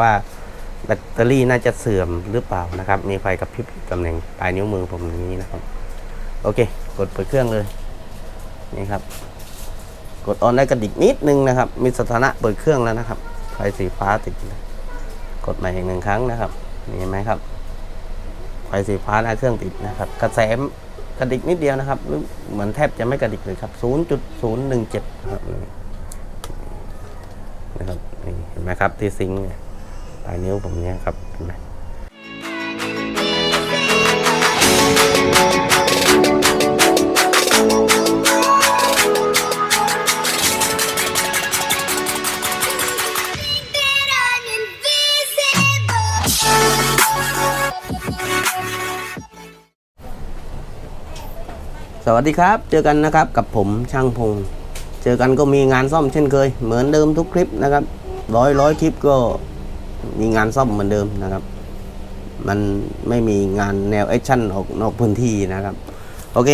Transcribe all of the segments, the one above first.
ว่าแบตเตอรี่น่าจะเสื่อมหรือเปล่านะครับ มีไฟกระพริบตำแหน่งปลายนิ้วมือผมอย่างนี้นะครับ โอเค กดเปิดเครื่องเลย นี่ครับ กดออนได้กระดิกนิดนึงนะครับ มีสถานะเปิดเครื่องแล้วนะครับ ไฟสีฟ้าติด กดใหม่อีกหนึ่งครั้งนะครับ นี่เห็นไหมครับ ไฟสีฟ้าหน้าเครื่องติดนะครับ กระแสกระดิกนิดเดียวนะครับหรือเหมือนแทบจะไม่กระดิกเลยครับ 0.017นะครับนี่นะครับ นี่เห็นไหมครับที่ซิงค์ ปลายนิ้วผมเนี่ยครับเห็นไหมสวัสดีครับ เจอกันนะครับกับผมช่างพง เจอกันก็มีงานซ่อมเช่นเคย เหมือนเดิมทุกคลิปนะครับร้อยร้อยคลิปก็ มีงานซ่อมเหมือนเดิมนะครับ มันไม่มีงานแนวแอคชั่นออกนอกพื้นที่นะครับ โอเค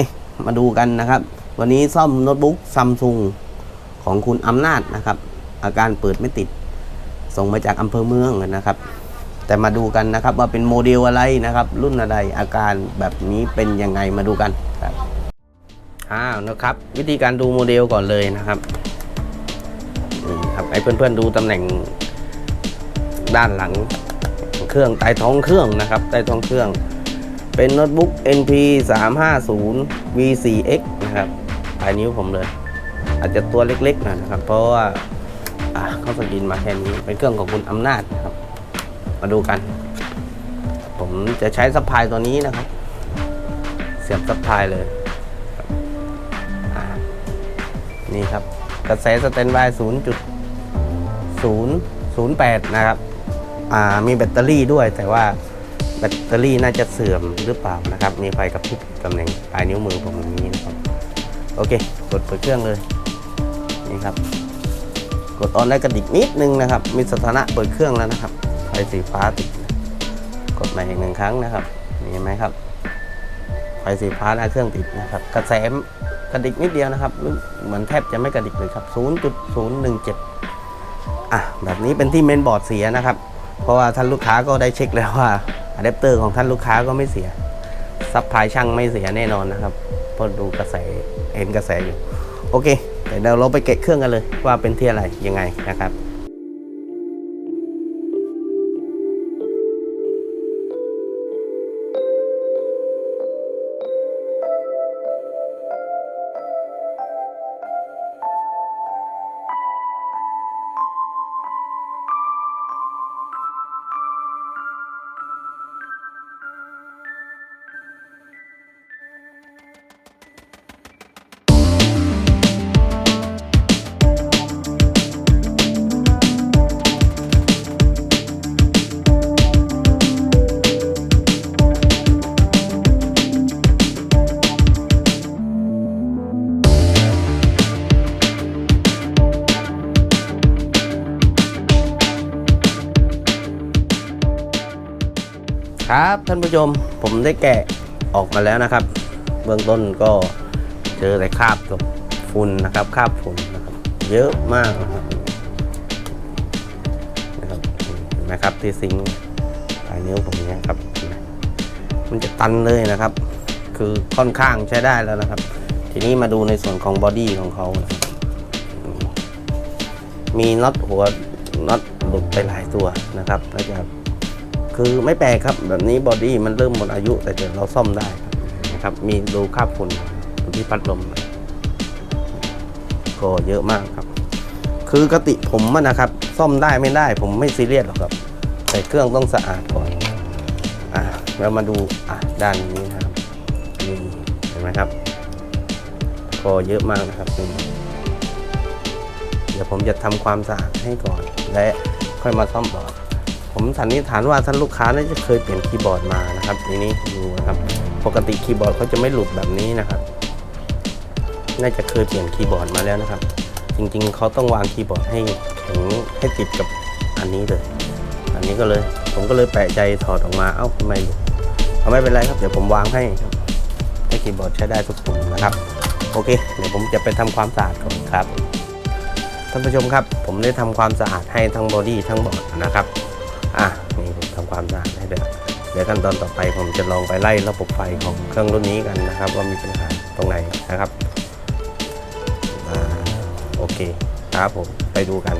มาดูกันนะครับ วันนี้ซ่อมโน้ตบุ๊กซัมซุงของคุณอำนาจนะครับ อาการเปิดไม่ติด ส่งมาจากอำเภอเมืองนะครับ แต่มาดูกันนะครับว่าเป็นโมเดลอะไรนะครับ รุ่นอะไรอาการแบบนี้เป็นยังไงมาดูกันครับอ้าวนะครับ วิธีการดูโมเดลก่อนเลยนะครับนี่ครับให้เพื่อนๆดูตำแหน่ง ด้านหลังเครื่องใต้ท้องเครื่องนะครับใต้ท้องเครื่อง เป็นโน้ตบุ๊ก NP 350 V4X นะครับปลายนิ้วผมเลย อาจจะตัวเล็กๆหน่อยนะครับ เพราะว่าอ่าเขาสกินมาแค่นี้เป็นเครื่องของคุณอำนาจนะครับ มาดูกัน ผมจะใช้ซัพพลายตัวนี้นะครับ เสียบซัพพลายเลยนี่ครับ กระแสสแตนบาย0.008 นะครับ มีแบตเตอรี่ด้วย แต่ว่าแบตเตอรี่น่าจะเสื่อมหรือเปล่านะครับ มีไฟกระพริบตำแหน่งปลายนิ้วมือผมอย่างนี้นะครับ โอเค กดเปิดเครื่องเลย นี่ครับ กดออนได้กระดิกนิดนึงนะครับ มีสถานะเปิดเครื่องแล้วนะครับ ไฟสีฟ้าติดนะกดใหม่อีกหนึ่งครั้งนะครับเห็นไหมครับ ไฟสีฟ้าหน้าเครื่องติดนะครับ กระแสกระดิกนิดเดียวนะครับ เหมือนแทบจะไม่กระดิกเลยครับ 0.017 อะ แบบนี้เป็นที่เมนบอร์ดเสียนะครับ เพราะว่าท่านลูกค้าก็ได้เช็คแล้วว่าอะแดปเตอร์ของท่านลูกค้าก็ไม่เสียซับพลายช่างไม่เสียแน่นอนนะครับเพราะดูกระแสเห็นกระแสอยู่ โอเค แต่เดี๋ยวเราไปเกะเครื่องกันเลยว่าเป็นที่อะไรยังไงนะครับ ครับท่านผู้ชมผมได้แกะออกมาแล้วนะครับ เบื้องต้นก็เจอแต่คราบกับฝุ่นนะครับคราบฝุ่นนะครับเยอะมากนะครับนะครับเห็นไหมครับที่ซิงปลายนิ้วผมเนี่ยครับมมันจะตันเลยนะครับ คือค่อนข้างใช้ได้แล้วนะครับ ทีนี้มาดูในส่วนของบอดี้ของเขานะครับมีน็อตหัวน็อตหลุดไปหลายตัวนะครับแล้วจะ คือไม่แปลกครับแบบนี้บอดี้มันเริ่มหมดอายุ แต่เดี๋ยวเราซ่อมได้นะครับมีรูคราบฝุ่นดูที่พัดลมก็เยอะมากครับ คือกติผมนะครับ ซ่อมได้ไม่ได้ ผมไม่ซีเรียสหรอกครับแต่เครื่องต้องสะอาดก่อนอะเรามาดูอะด้านนี้นะครับนี่เห็นไหมครับก็เยอะมากนะครับนี่เดี๋ยวผมจะทำความสะอาดให้ก่อน และค่อยมาซ่อมบอร์ด ผมสันนิษฐานว่าท่านลูกค้าน่าจะเคยเปลี่ยนคีย์บอร์ดมานะครับทีนี้ดูนะครับ ปกติคีย์บอร์ดเขาจะไม่หลุดแบบนี้นะครับ น่าจะเคยเปลี่ยนคีย์บอร์ดมาแล้วนะครับ จริงๆเขาต้องวางคีย์บอร์ดให้แข็งให้ติดกับอันนี้เลย อันนี้ก็เลย ผมก็เลยแปลกใจถอดออกมา เอ้าทำไมหลุดเอาไม่เป็นไรครับเดี๋ยวผมวางให้ครับให้คีย์บอร์ดใช้ได้ทุกปุ่มนะครับโอเคเดี๋ยวผมจะไปทำความสะอาดก่อนครับท่านผู้ชมครับ ผมได้ทำความสะอาดให้ทั้งบอดี้ทั้งบอร์ดนะครับ อะนี่ผมทำความสะอาดให้เดี๋ยวเดี๋ยวขั้นตอนต่อไปผมจะลองไปไล่ระบบไฟของเครื่องรุ่นนี้กันนะครับ ว่ามีปัญหาตรงไหนนะครับอ่าโอเคครับผมไปดูกัน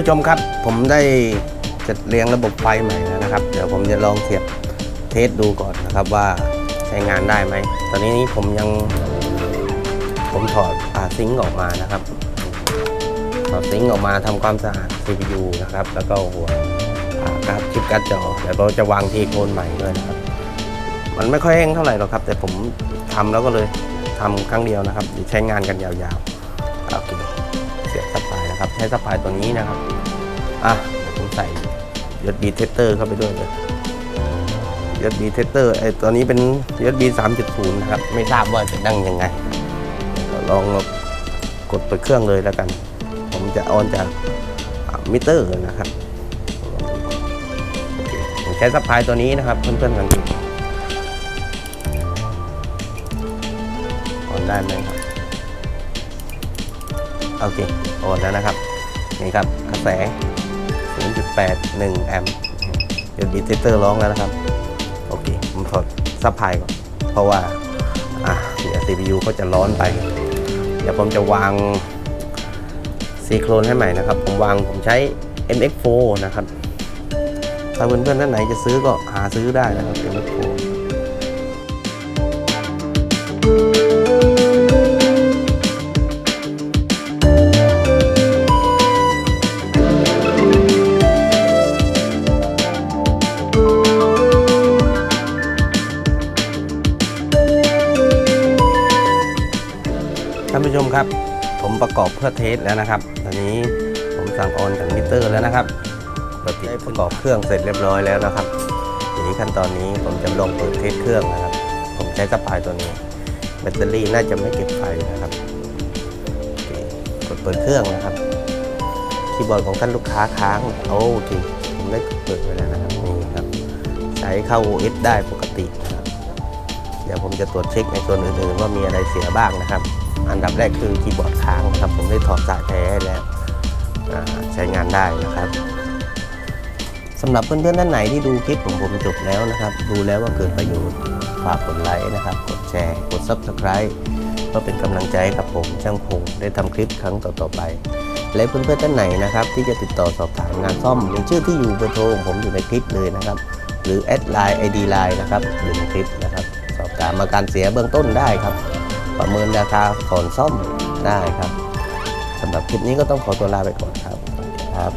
ผู้ชมครับ ผมได้จัดเรียงระบบไฟใหม่แล้วนะครับ เดี๋ยวผมจะลองเสียบเทสดูก่อนนะครับว่าใช้งานได้ไหม ตอนนี้ผมยัง ผมถอดอ่าซิงค์ออกมานะครับถอดซิงค์ออกมาทำความสะอาด CPU นะครับ แล้วก็หัวกร์ดชิปการ์ดจอเดี๋ยวเราจะวางทีโคนใหม่ด้วยนะครับ มันไม่ค่อยแห้งเท่าไหร่หรอกครับ แต่ผมทำแล้วก็เลยทำครั้งเดียวนะครับใช้งานกันยาวๆโอเค ช้สปายตัวนี้นะครับ อะเดี๋ยวผมใส่ USB tester เข้าไปด้วยเลย USB tester ไอ้ตัวนี้เป็น USB 3.0นะครับ ไม่ทราบว่าจะดังยังไงลองกดเปิดเครื่องเลยแล้วกัน ผมจะออนจากมิเตอร์นะครับผมใช้สปายตัวนี้นะครับ เพื่อนๆกันดูออนได้ไหมครับ โอเคโอนแล้วนะครับ นี่ครับกระแส 0.81 แอมป์เดี๋ยวดีเทเตอร์ร้องแล้วนะครับ โอเค ผมถอดซับไพลายก่อน เพราะว่าอะเดี๋ยว CPU ก็จะร้อนไป เดี๋ยวผมจะวางซีโครนให้ใหม่นะครับ ผมวางผมใช้ MX4 นะครับ ถ้าเพื่อนๆท่านไหนจะซื้อก็หาซื้อได้นะครับ MX4 ครับ ผมประกอบเพื่อเทสแล้วนะครับ ตอนนี้ผมสั่งออนจากมิเตอร์แล้วนะครับปกติประกอบเครื่องเสร็จเรียบร้อยแล้วนะครับ ทีนี้ขั้นตอนนี้ผมจะลองเปิดเทสเครื่องนะครับ ผมใช้สปายตัวนี้ แบตเตอรี่น่าจะไม่เก็บไฟนะครับโอเคกดเปิดเครื่องนะครับ คีย์บอร์ดของท่านลูกค้าค้าง โอ้ทีผมได้เปิดไว้แล้วนะครับนี่ครับ ใช้เข้า OS ได้ปกตินะครับ เดี๋ยวผมจะตรวจเช็คในส่วนอื่นๆว่ามีอะไรเสียบ้างนะครับ อันดับแรกคือคีย์บอร์ดค้างนะครับ ผมได้ถอดสายแท้ให้แล้วใช้งานได้นะครับสำหรับเพื่อนๆท่านไหนที่ดูคลิปของผมจบแล้วนะครับ ดูแล้วว่าเกิดประโยชน์ฝากกดไลค์นะครับ กดแชร์ กด Subscribe เพื่อเป็นกำลังใจให้กับผมช่างพงได้ทำคลิปครั้งต่อๆไป และเพื่อนๆท่านไหนนะครับ ที่จะติดต่อสอบถามงานซ่อมมีชื่อที่อยู่เบอร์โทรของผมอยู่ในคลิปเลยนะครับ หรือแอดไลน์ไอดีไลน์นะครับอยู่ในคลิปนะครับ สอบถามอาการเสียเบื้องต้นได้ครับ ประเมินราคาก่อนซ่อมได้ครับสำหรับคลิปนี้ก็ต้องขอตัวลาไปก่อนครับครับ